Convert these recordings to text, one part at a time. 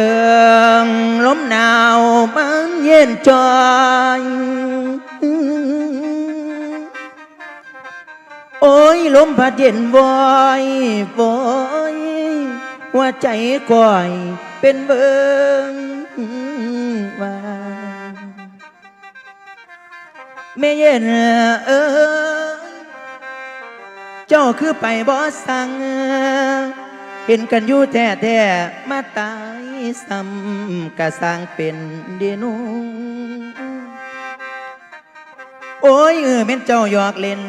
เอิงลมหนาวมันเย็นจอยโอ้ยลมพัดเย็นวอยวอยหัวใจก่อยเป็นเบิงว่าแม่เย็นเอ้ยเจ้าคือไปบ่สั่ง เห็นกันอยู่แท้แท้มาตายซ้ำกะสร้างเป็นเดนุโอ้ยเออแม่นเจ้าหยอกเล่น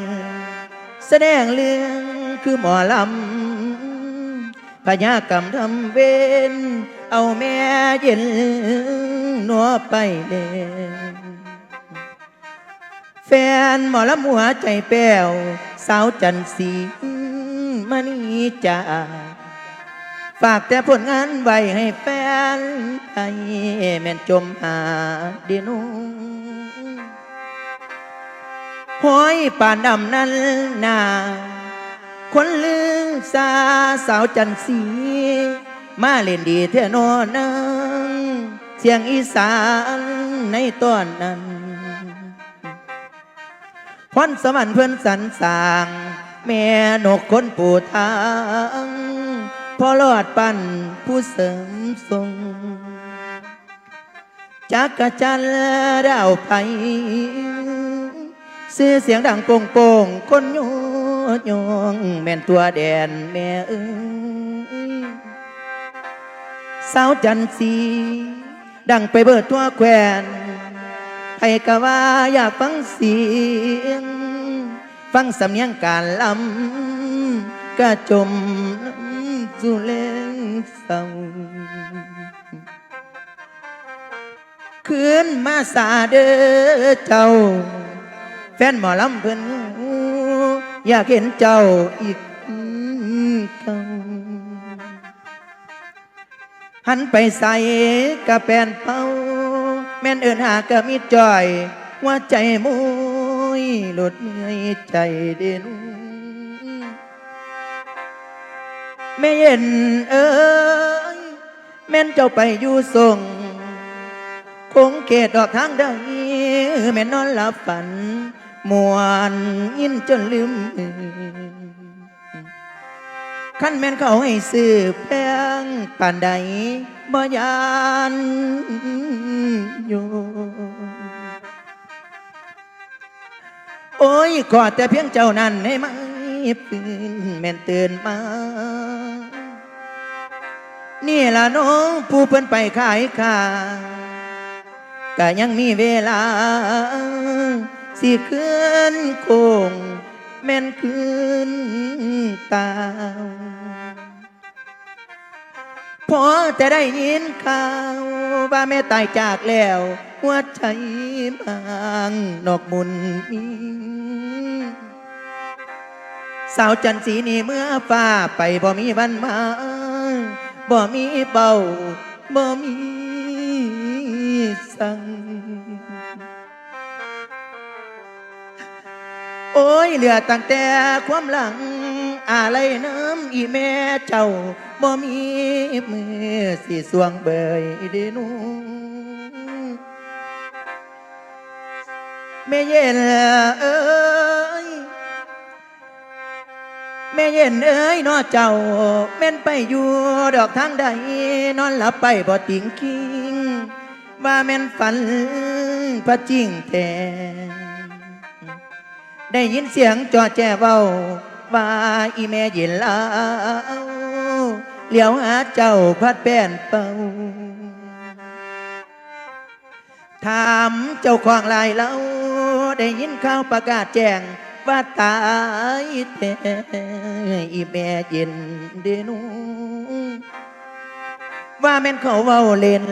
แสดงเรื่องคือหมอลำพญากรรมทำเวรเอาแม่เย็นหนัวไปเล่นแฟนหมอลำหัวใจแป้ว สาวจันสีมานี่จ้า ฝากแต่ผลงานไว้ให้แฟนไทยแม่นจมหาดียวนุห้อยป่านดำนั้นนาคนลือสาสาวจันสี มาเล่นดีเท่นอนังเสียงอีสานในตอนนั้นพรสวรรค์เพื่อนสรรสาง แม่นกคนปูทาง พอรอดปันผู้เสริมทรงจักกะจันดาวไปซื้อเสียงดังโป่งโป่งคนโยโยงแม่นตัวแดนแม่เอ้ยสาวจันสีดังไปเบิดตัวแควนใครกะว่าอยากฟังเสียง ฟังสำเนียงการลำกระจม น้ำสุเลงเศร้าคืนมาสาเด้อเจ้า แฟนหมอลำเพิ่นอยากเห็นเจ้าอีกเก่าหันไปใส่กระแปนเป้า แม่นเอินหากะมีจอย ว่าใจมุยหลุดเมื่อยใจเด่น แม่เย็นเอ้ยแม่นเจ้าไปอยู่ส่ง คงเกตดอกทางใดแม่นอนหลับฝัน มวนยินจนลืมขั้นแม่นเขาให้ซื้อแพงป่านใดบ่ยานอยู่โอ้ยขอแต่เพียงเจ้านั้นให้ไม่ปืนแม่นตื่นมา นี่ล่ะน้องผู้เพิ่นไปขายข้าก็ยังมีเวลา สิคืนคงแม่นคืนตาพอจะได้ยินข่าวว่าแม่ตายจากแล้วหัวใจบางนอกมุนมีสาวจันสีนี่เมื่อฟ้าไปบ่มีวันมา บ่มีเบาบ่มีสัง โอ้ยเหลือตั้งแต่ความหลัง อะไรน้ำอีแม่เจ้าบ่มีมือสิสวงเบยเดหนูแม่เย็นเอ้ ม่เย็นเอ้ยนอเจ้าแม่นไปอยู่ดอกทางใดนอนหลับไปบ่ติงคิง ว่าแม่นฝันพระจริงแท้ได้ยินเสียงจอแจ้เว้าว่าอีแม่เย็นลาเหลียวหาเจ้าพัดแป้นเป่าถามเจ้าของลายเล่าได้ยินข่าวประกาศแจ้ง ว่าตายแท้อีแม่เย็นเดนูว่าแม่นเขาเว้าเล่น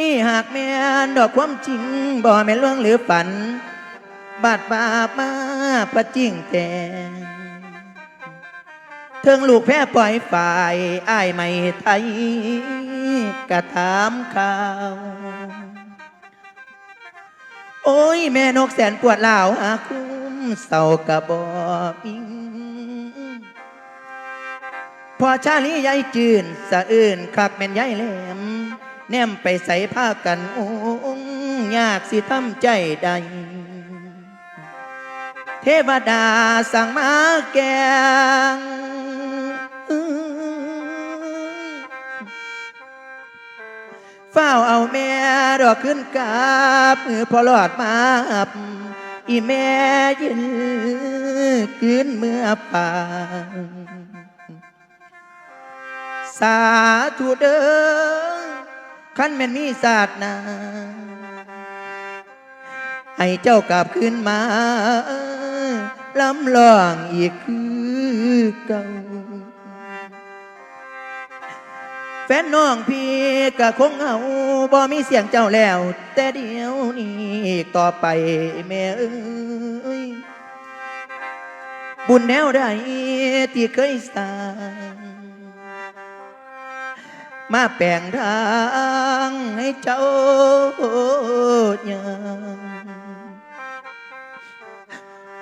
นี่หากแม่นดอกความจริง บ่แม่นล่วงหรือฝัน บาดบาปมาประจริงแต่เทิงลูกแพ้ปล่อยฝ่ายอ้ายไม่ไทยกระถามข่าว โอ้ย แม่นกแสนปวดเหล่าหาคุ้มเศร้ากระบอมิงพอชาลียายจืนสะอื่นคักแม่นยายแหลม แนมไปใส่ผ้ากันโอ้งยากสิทำใจใด เทวดาสั่งมาแกง ดอกขึ้นกาบมือพอหลอดมาบอีแม่ยินคืนเมื่อป่าสาธุเด้อขันแม่นมีศาสนาให้เจ้ากลับขึ้นมาลำลองอีกคือเก่า แฟนน้องพี่ก็คงเอาบ่มีเสียงเจ้าแล้ว แต่เดี๋ยวนี้ต่อไปแม่เอ้ยบุญแนวใดที่เคยสร้างมาแปลงทางให้เจ้ายัง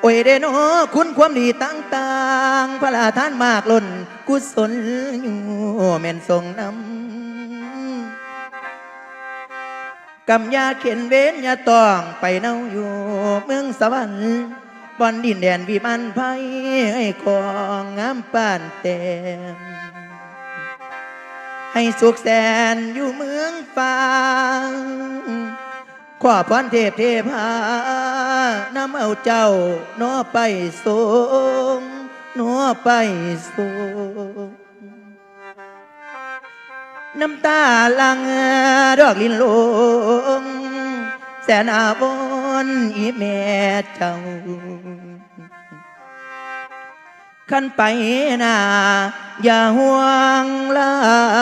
โอ้ยเดโนคุณความดีต่างๆ พระราทานมากล้น กุศลอยู่แม่นทรงนำกำยาเขียนเว้นยาตองไปเนาอยู่เมืองสวรรค์บอนดินแดนวิมันไพ่ให้กองงามปานเต็ม ให้สุขแสนอยู่เมืองฟ้าขอพรเทพเทพา นำเอาเจ้าหนอไปสงหนอไปสงน้ำตาลังดอกลินลงแสนอาบนอีแม่เจ้าขันไปหนาอย่าห่วงลัง